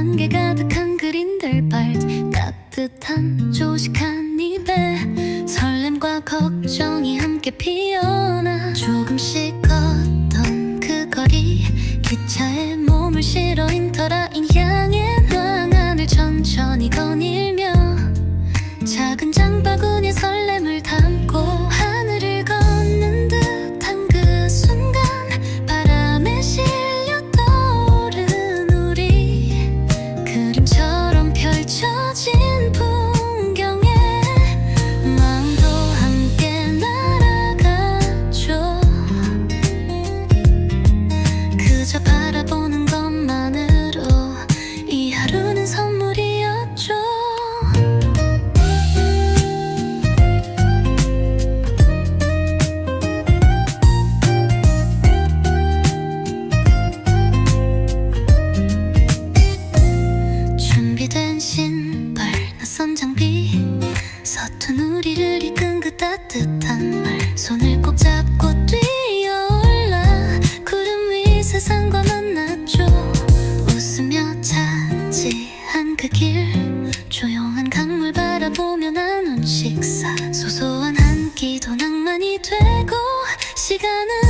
안개 가득한 그린들 발 따뜻한 조식한 입에 설렘과 걱정이 함께 피어나 조금씩 그림 쳐 길 조용한 강물 바라보며 나눈 식사. 소소한 한 끼도 낭만이 되고 시간은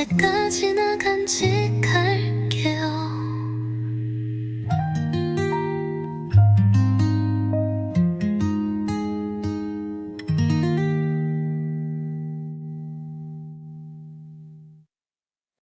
언제까지나 간지